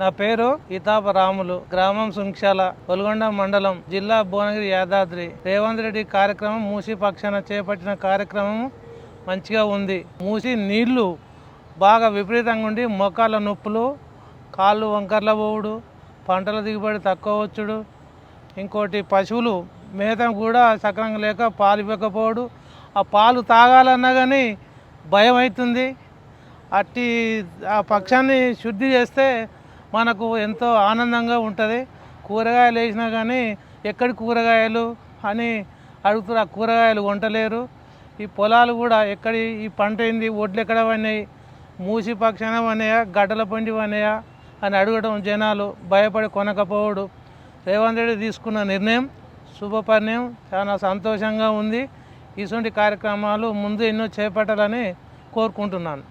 నా పేరు ఇతాప రాములు గ్రామం సుంక్షాల కొల్గొండ మండలం జిల్లా భువనగిరి యాదాద్రి. రేవంత్ రెడ్డి కార్యక్రమం మూసి పక్షాన చేపట్టిన కార్యక్రమం మంచిగా ఉంది. మూసి నీళ్ళు బాగా విపరీతంగా ఉండి మోకాళ్ళ నొప్పులు కాళ్ళు వంకర్ల పోవుడు పంటల దిగుబడి తక్కువ వచ్చుడు. ఇంకోటి పశువులు మేత కూడా సక్రంగా లేక పాలు ఇవ్వకపోవడు. ఆ పాలు తాగాలన్నా కానీ భయం అవుతుంది అట్టి ఆ పక్షాన్ని శుద్ధి చేస్తే మనకు ఎంతో ఆనందంగా ఉంటుంది. కూరగాయలు వేసినా కానీ ఎక్కడి కూరగాయలు అని అడుగుతారు ఆ కూరగాయలు వంటలేరు. ఈ పొలాలు కూడా ఎక్కడి ఈ పంట ఏంది ఒడ్లు ఎక్కడ పడినాయి మూసి పక్షాన పడినాయా గడ్డల పండి పడినాయా అని అడగడం జనాలు భయపడి కొనకపోవడు. రేవంత్ రెడ్డి తీసుకున్న నిర్ణయం శుభపరిణయం. చాలా సంతోషంగా ఉంది. ఇటువంటి కార్యక్రమాలు ముందు ఎన్నో చేపట్టాలని కోరుకుంటున్నాను.